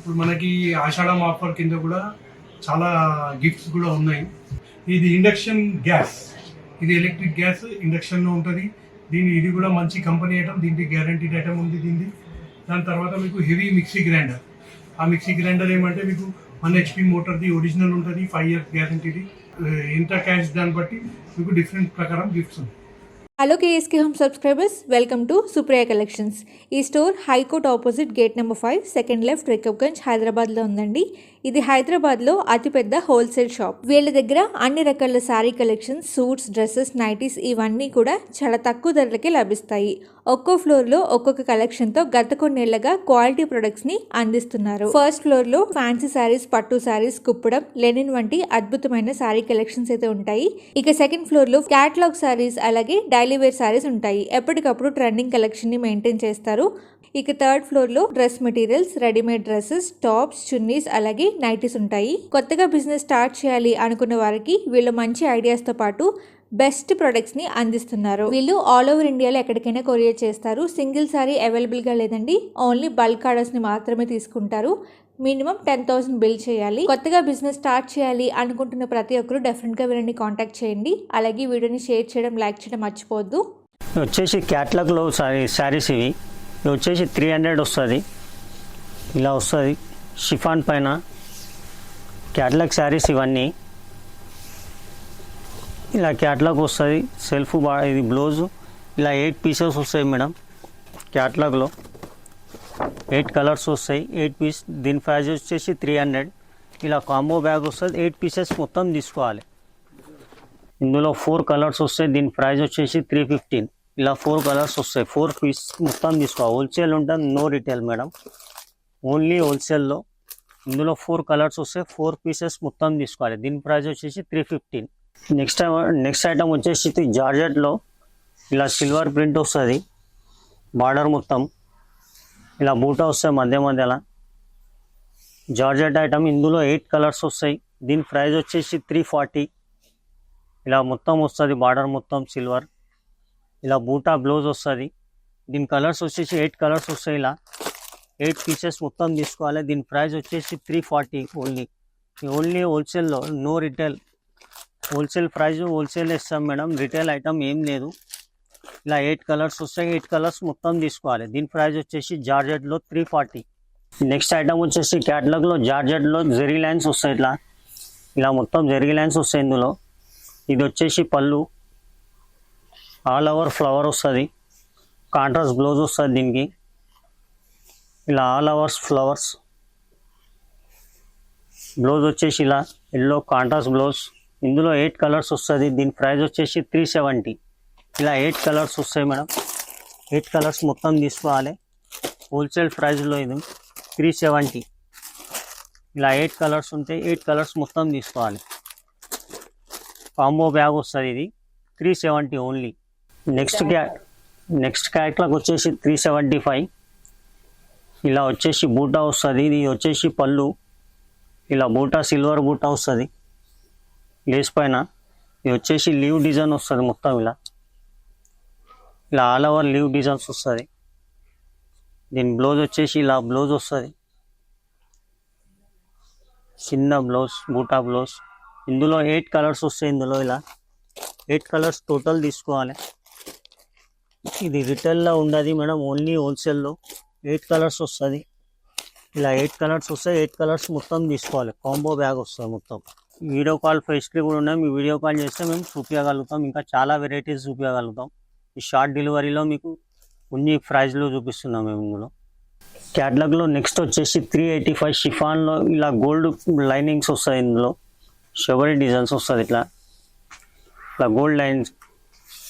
ఇప్పుడు మనకి ఆషాఢం ఆఫర్ కింద కూడా చాలా గిఫ్ట్స్ కూడా ఉన్నాయి. ఇది ఇండక్షన్ గ్యాస్ ఇది ఎలక్ట్రిక్ గ్యాస్ ఇండక్షన్లో ఉంటుంది. దీని ఇది కూడా మంచి కంపెనీ ఐటమ్ దీనికి గ్యారంటీడ్ ఐటమ్ ఉంది దీనికి దాని తర్వాత మీకు హెవీ మిక్సీ గ్రైండర్ ఆ మిక్సీ గ్రైండర్ ఏమంటే మీకు వన్ హెచ్పి మోటార్ది ఒరిజినల్ ఉంటుంది ఫైవ్ ఇయర్స్ గ్యారంటీది ఎంత క్యాష్ దాన్ని బట్టి మీకు డిఫరెంట్ ప్రకారం గిఫ్ట్స్ ఉన్నాయి hello KSK home subscribers welcome to Supriya collections ఈ store high court opposite gate number five second left Rikabganj హైదరాబాద్లో ఉందండి. ఇది హైదరాబాద్లో అతిపెద్ద హోల్సేల్ షాప్. వీళ్ళ దగ్గర అన్ని రకాల sari collections suits dresses nighties ఇవన్నీ కూడా చాలా తక్కువ ధరలకే లభిస్తాయి. ఒక్కో ఫ్లోర్లో ఒక్కొక్క కలెక్షన్తో గత కొన్నేళ్ళుగా క్వాలిటీ ప్రొడక్ట్స్ని అందిస్తున్నారు. ఫస్ట్ ఫ్లోర్లో ఫ్యాన్సీ శారీస్ పట్టు శారీస్ కుప్పడం లెనిన్ వంటి అద్భుతమైన శారీ కలెక్షన్స్ అయితే ఉంటాయి. ఇక సెకండ్ ఫ్లోర్లో క్యాటలాగ్ శారీస్ అలాగే డైలీ వేర్ శారీస్ ఉంటాయి. ఎప్పటికప్పుడు ట్రెండింగ్ కలెక్షన్ని మెయింటైన్ చేస్తారు. ఇక థర్డ్ ఫ్లోర్లో dress materials readymade dresses tops chunnis అలాగే నైటీస్ ఉంటాయి. కొత్తగా బిజినెస్ స్టార్ట్ చేయాలి అనుకున్న వారికి వీళ్ళు మంచి ఐడియాస్తో పాటు బెస్ట్ ప్రొడక్ట్స్ని అందిస్తున్నారు. వీళ్ళు ఆల్ ఓవర్ ఇండియాలో ఎక్కడికైనా కొరియర్ చేస్తారు. సింగిల్ సారీ అవైలబుల్గా లేదండి. ఓన్లీ బల్క్ ఆర్డర్స్ని మాత్రమే తీసుకుంటారు. మినిమం టెన్ థౌసండ్ బిల్ చేయాలి. కొత్తగా బిజినెస్ స్టార్ట్ చేయాలి అనుకుంటున్న ప్రతి ఒక్కరు డెఫినెట్గా వీళ్ళని కాంటాక్ట్ చేయండి. అలాగే వీడియోని షేర్ చేయడం లైక్ చేయడం మర్చిపోవద్దు. వచ్చేసి క్యాట్లాగ్లో సారీ శారీస్ ఇవి. ఇవి వచ్చేసి త్రీ హండ్రెడ్ వస్తుంది. ఇలా వస్తుంది. షిఫాన్ పైన క్యాట్లాగ్ శారీస్ ఇవన్నీ. ఇలా క్యాట్లాగ్ వస్తుంది. సెల్ఫ్ బా ఇది బ్లౌజు. ఇలా ఎయిట్ పీసెస్ వస్తాయి మేడం క్యాట్లాగ్లో ఎయిట్ కలర్స్ వస్తాయి ఎయిట్ పీస్ దీని ప్రైజ్ వచ్చేసి త్రీ హండ్రెడ్ ఇలా కాంబో బ్యాగ్ వస్తుంది ఎయిట్ పీసెస్ మొత్తం తీసుకోవాలి. ఇందులో ఫోర్ కలర్స్ వస్తాయి దీని ప్రైస్ వచ్చేసి త్రీ ఫిఫ్టీన్ ఇలా ఫోర్ కలర్స్ వస్తాయి ఫోర్ పీస్ మొత్తం తీసుకోవాలి హోల్సేల్ ఉంటుంది నో రిటైల్ మేడం ఓన్లీ హోల్సేల్లో ఇందులో ఫోర్ కలర్స్ వస్తాయి ఫోర్ పీసెస్ మొత్తం తీసుకోవాలి. దీని ప్రైస్ వచ్చేసి three fifteen next next item వచ్చేసి జార్జెట్లో. ఇలా సిల్వర్ ప్రింట్ వస్తుంది బార్డర్ మొత్తం. ఇలా బూటా వస్తాయి మధ్య మధ్యలో. జార్జెట్ ఐటమ్ ఇందులో ఎయిట్ కలర్స్ వస్తాయి. దీని ప్రైస్ వచ్చేసి త్రీ ఫార్టీ ఇలా మొత్తం వస్తుంది బార్డర్ మొత్తం సిల్వర్. ఇలా బూటా బ్లౌజ్ వస్తుంది. దీని కలర్స్ వచ్చేసి ఎయిట్ కలర్స్ వస్తాయి ఇలా. ఎయిట్ పీసెస్ మొత్తం తీసుకోవాలి. దీని ప్రైస్ వచ్చేసి త్రీ ఫార్టీ ఓన్లీ ఓన్లీ హోల్సేల్లో no retail wholesale price wholesale ఇస్తాం మేడం. రిటైల్ ఐటమ్ ఏం లేదు. ఇలా ఎయిట్ కలర్స్ వస్తాయి ఎయిట్ కలర్స్ మొత్తం తీసుకోవాలి. దీని ప్రైస్ వచ్చేసి జార్జెట్లో త్రీ ఫార్టీ నెక్స్ట్ ఐటమ్ వచ్చేసి క్యాటలాగ్లో జార్జెట్లో జెరీ లైన్స్ వస్తాయి ఇట్లా. ఇలా మొత్తం జెరీ లైన్స్ వస్తాయి ఇందులో. ఇది వచ్చేసి పళ్ళు. ఆల్ ఓవర్ ఫ్లవర్ వస్తుంది. కాంట్రాస్ట్ బ్లౌజ్ వస్తుంది దీనికి. ఇలా ఆల్ ఓవర్స్ ఫ్లవర్స్ బ్లౌజ్ వచ్చేసి ఇలా ఎల్లో కాంట్రాస్ట్ బ్లౌజ్ ఇందులో ఎయిట్ కలర్స్ వస్తుంది. దీని ప్రైస్ వచ్చేసి త్రీ సెవెంటీ ఇలా ఎయిట్ కలర్స్ వస్తాయి మేడం. ఎయిట్ కలర్స్ మొత్తం తీసుకోవాలి. హోల్సేల్ ప్రైస్లో ఇది త్రీ సెవెంటీ ఇలా ఎయిట్ కలర్స్ ఉంటాయి ఎయిట్ కలర్స్ మొత్తం తీసుకోవాలి. కాంబో బ్యాగ్ వస్తుంది ఇది. త్రీ సెవెంటీ ఓన్లీ నెక్స్ట్ క్యా నెక్స్ట్ క్యాట్లాగ్ వచ్చేసి త్రీ సెవెంటీ ఫైవ్ ఇలా వచ్చేసి బూటా వస్తుంది. ఇది వచ్చేసి పళ్ళు. ఇలా బూటా సిల్వర్ బూటా వస్తుంది. లేస్ పైన. ఇది వచ్చేసి లీవ్ డిజైన్ వస్తుంది మొత్తం ఇలా. ఇలా ఆల్ ఓవర్ లీవ్ డిజైన్స్ వస్తుంది. దీని బ్లౌజ్ వచ్చేసి ఇలా బ్లౌజ్ వస్తుంది. చిన్న బ్లౌజ్ బూటా బ్లౌజ్ ఇందులో ఎయిట్ కలర్స్ వస్తాయి ఇందులో ఇలా. ఎయిట్ కలర్స్ టోటల్ తీసుకోవాలి. ఇది రిటైల్లో ఉండదు మేడం ఓన్లీ హోల్సేల్లో ఎయిట్ కలర్స్ వస్తుంది. ఇలా ఎయిట్ కలర్స్ వస్తాయి ఎయిట్ కలర్స్ మొత్తం తీసుకోవాలి. కాంబో బ్యాగ్ వస్తుంది మొత్తం. వీడియో కాల్ ఫెసిలిటీ కూడా ఉన్నాయి. మీ వీడియో కాల్ చేస్తే మేము చూపించగలుగుతాం. ఇంకా చాలా వెరైటీస్ చూపించగలుగుతాం. ఈ షార్ట్ డెలివరీలో మీకు కొన్ని ప్రైజ్లో చూపిస్తున్నాం మేము ఇందులో. క్యాట్లాగ్లో నెక్స్ట్ వచ్చేసి త్రీ ఎయిటీ ఫైవ్ షిఫాన్లో ఇలా గోల్డ్ లైనింగ్స్ వస్తాయి ఇందులో. షవరీ డిజైన్స్ వస్తుంది ఇట్లా. ఇట్లా gold lines.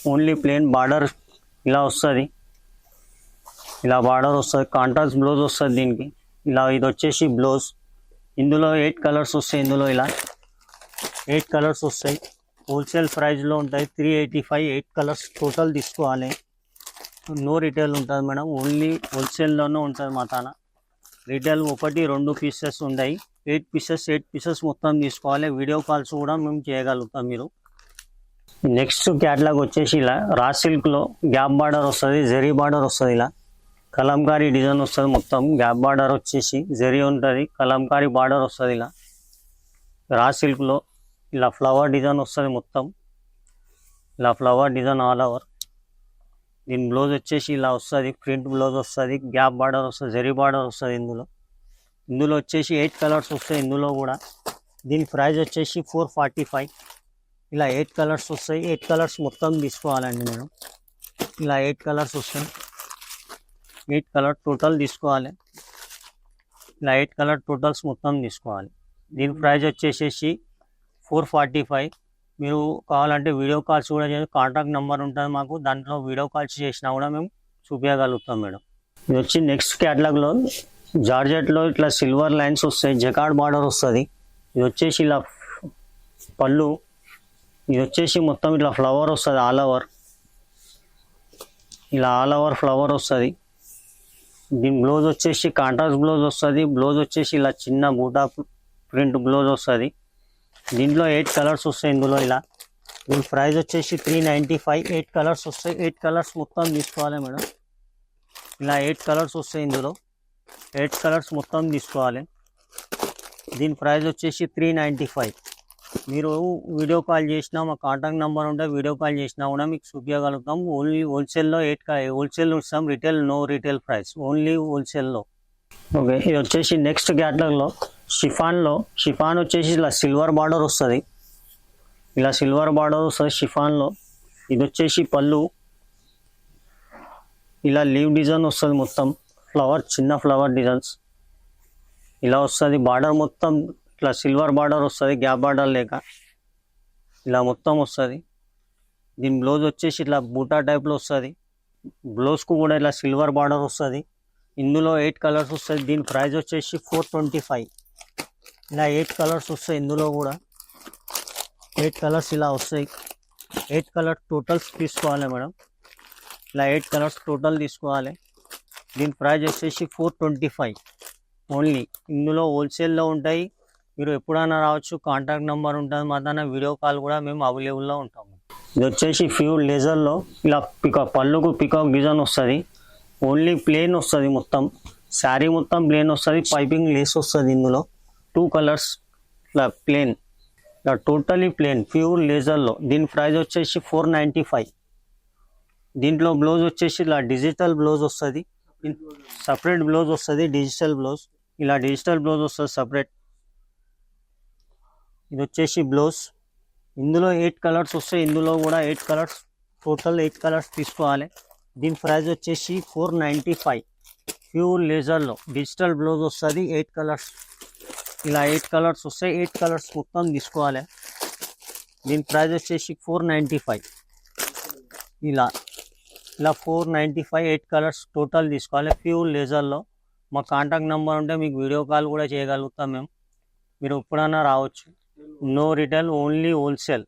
Only plain border ఇలా వస్తుంది. ఇలా బార్డర్ వస్తుంది. కాంట్రాస్ట్ బ్లౌజ్ వస్తుంది దీనికి. ఇలా ఇది వచ్చేసి బ్లౌజ్ ఇందులో ఎయిట్ కలర్స్ వస్తాయి ఇందులో ఇలా. ఎయిట్ కలర్స్ వస్తాయి. హోల్సేల్ ప్రైస్లో ఉంటాయి. Three eighty five eight colours total తీసుకోవాలి. నో రిటైల్ ఉంటుంది మేడం. ఓన్లీ హోల్సేల్లోనే ఉంటుంది మా తాన. రిటైల్ ఒకటి రెండు పీసెస్ ఉన్నాయి ఎయిట్ పీసెస్ ఎయిట్ పీసెస్ మొత్తం తీసుకోవాలి. వీడియో కాల్స్ కూడా మేము చేయగలుగుతాం మీరు. నెక్స్ట్ క్యాటలాగ్ వచ్చేసి ఇలా రా సిల్క్లో గ్యాప్ బార్డర్ వస్తుంది జెరీ బార్డర్ వస్తుంది ఇలా. కలంకారీ డిజైన్ వస్తుంది మొత్తం. గ్యాప్ బార్డర్ వచ్చేసి జరీ ఉంటుంది కలంకారీ బార్డర్ వస్తుంది ఇలా. రా సిల్క్లో ఇలా ఫ్లవర్ డిజైన్ వస్తుంది మొత్తం. ఇలా ఫ్లవర్ డిజైన్ ఆల్ ఓవర్ దీని బ్లౌజ్ వచ్చేసి ఇలా వస్తుంది ప్రింట్ బ్లౌజ్ వస్తుంది గ్యాప్ బార్డర్ వస్తుంది జరీ బార్డర్ వస్తుంది ఇందులో. ఇందులో వచ్చేసి ఎయిట్ కలర్స్ వస్తాయి ఇందులో కూడా. దీని ప్రైస్ వచ్చేసి ఫోర్ ఫార్టీ ఫైవ్ ఇలా ఎయిట్ కలర్స్ వస్తాయి. ఎయిట్ కలర్స్ మొత్తం తీసుకోవాలండి నేను. ఇలా ఎయిట్ కలర్స్ వస్తాయి. ఎయిట్ కలర్ టోటల్ తీసుకోవాలి. ఇలా ఎయిట్ కలర్ టోటల్స్ మొత్తం తీసుకోవాలి. దీని ప్రైస్ వచ్చేసేసి ఫోర్ ఫార్టీ ఫైవ్. మీరు కావాలంటే వీడియో కాల్స్ కూడా చేసి కాంటాక్ట్ నెంబర్ ఉంటుంది మాకు. దాంట్లో వీడియో కాల్స్ చేసినా కూడా మేము చూపించగలుగుతాం మేడం. ఇది వచ్చి నెక్స్ట్ క్యాటలాగ్లో జార్జెట్లో ఇట్లా సిల్వర్ లైన్స్ వస్తాయి. జకాడ్ బార్డర్ వస్తుంది. ఇది వచ్చేసి ఇలా పళ్ళు. ఇది వచ్చేసి మొత్తం ఇట్లా ఫ్లవర్ వస్తుంది. All over. ఇలా ఆల్ ఓవర్ ఫ్లవర్ వస్తుంది. దీని బ్లౌజ్ వచ్చేసి కాంట్రాస్ట్ బ్లౌజ్ వస్తుంది. బ్లౌజ్ వచ్చేసి ఇలా చిన్న బూటా ప్రింట్ బ్లౌజ్ వస్తుంది. దీంట్లో ఎయిట్ కలర్స్ వస్తాయి ఇందులో ఇలా. దీని ప్రైస్ వచ్చేసి three ninety five eight colours వస్తాయి. ఎయిట్ కలర్స్ మొత్తం తీసుకోవాలి మేడం. ఇలా ఎయిట్ కలర్స్ వస్తాయి ఇందులో. ఎయిట్ కలర్స్ మొత్తం తీసుకోవాలి. దీని ప్రైస్ వచ్చేసి త్రీ నైంటీ ఫైవ్ మీరు వీడియో కాల్ చేసినా మా కాంటాక్ట్ నెంబర్ ఉంటే వీడియో కాల్ చేసినా కూడా మీకు చూపించగలుగుతాం. ఓన్లీ హోల్సేల్లో ఎయిట్ హోల్సేల్ ఇస్తాం. Retail no retail price only హోల్సేల్లో ఓకే ఇది వచ్చేసి నెక్స్ట్ క్యాటలాగ్లో షిఫాన్లో షిఫాన్ వచ్చేసి ఇలా సిల్వర్ బార్డర్ వస్తుంది. ఇలా సిల్వర్ బార్డర్ వస్తుంది షిఫాన్లో. ఇది వచ్చేసి పళ్ళు. ఇలా లీవ్ డిజైన్ వస్తుంది మొత్తం. ఫ్లవర్ చిన్న ఫ్లవర్ డిజైన్స్. ఇలా వస్తుంది బార్డర్ మొత్తం. ఇట్లా సిల్వర్ బార్డర్ వస్తుంది గ్యాప్ బార్డర్ లేక. ఇలా మొత్తం వస్తుంది. దీని బ్లౌజ్ వచ్చేసి ఇట్లా బూటా టైప్లో వస్తుంది. బ్లౌజ్కు కూడా ఇలా సిల్వర్ బార్డర్ వస్తుంది. ఇందులో ఎయిట్ కలర్స్ వస్తుంది. దీని ప్రైస్ వచ్చేసి ఫోర్ ట్వంటీ ఫైవ్. ఇలా ఎయిట్ కలర్స్ వస్తాయి ఇందులో కూడా. ఎయిట్ కలర్స్ ఇలా వస్తాయి. ఎయిట్ కలర్ టోటల్స్ తీసుకోవాలి మేడం. ఇలా ఎయిట్ కలర్స్ టోటల్ తీసుకోవాలి. దీని ప్రైజ్ వచ్చేసి ఫోర్ ట్వంటీ ఫైవ్ ఓన్లీ. ఇందులో హోల్సేల్లో ఉంటాయి. మీరు ఎప్పుడైనా రావచ్చు కాంటాక్ట్ నెంబర్ ఉంటుంది మా దాని వీడియో కాల్ కూడా మేము అవైలబుల్లో ఉంటాము ఇది వచ్చేసి ఫ్యూ లేజర్లో ఇలా పికాక్ పళ్ళుకు పికాక్ డిజైన్ వస్తుంది. ఓన్లీ ప్లేన్ వస్తుంది మొత్తం. శారీ మొత్తం ప్లేన్ వస్తుంది. పైపింగ్ లేస్ వస్తుంది ఇందులో. టూ కలర్స్ ఇలా ప్లేన్ ఇలా టోటలీ ప్లేన్ ప్యూర్ లేజర్లో దీని ప్రైజ్ వచ్చేసి ఫోర్ నైంటీ ఫైవ్ దీంట్లో బ్లౌజ్ వచ్చేసి ఇలా డిజిటల్ బ్లౌజ్ వస్తుంది. సపరేట్ బ్లౌజ్ వస్తుంది డిజిటల్ బ్లౌజ్ ఇలా డిజిటల్ బ్లౌజ్ వస్తుంది సపరేట్ ఇది వచ్చేసి బ్లౌజ్ ఇందులో ఎయిట్ కలర్స్ వస్తాయి ఇందులో కూడా eight colours total eight colours తీసుకోవాలి. దీని ప్రైస్ వచ్చేసి ఫోర్ నైంటీ ఫైవ్ ప్యూర్ లేజర్లో డిజిటల్ బ్లౌజ్ వస్తుంది ఎయిట్ కలర్స్ ఇలా ఎయిట్ కలర్స్ వస్తాయి ఎయిట్ కలర్స్ మొత్తం తీసుకోవాలి. దీని ప్రైస్ వచ్చేసి ఫోర్ నైంటీ ఫైవ్ ఇలా ఇలా four ninety five eight colours total తీసుకోవాలి ప్యూర్ లేజర్లో మా కాంటాక్ట్ నెంబర్ ఉంటే మీకు వీడియో కాల్ కూడా చేయగలుగుతాం మేము. మీరు ఎప్పుడైనా రావచ్చు. No retail only wholesale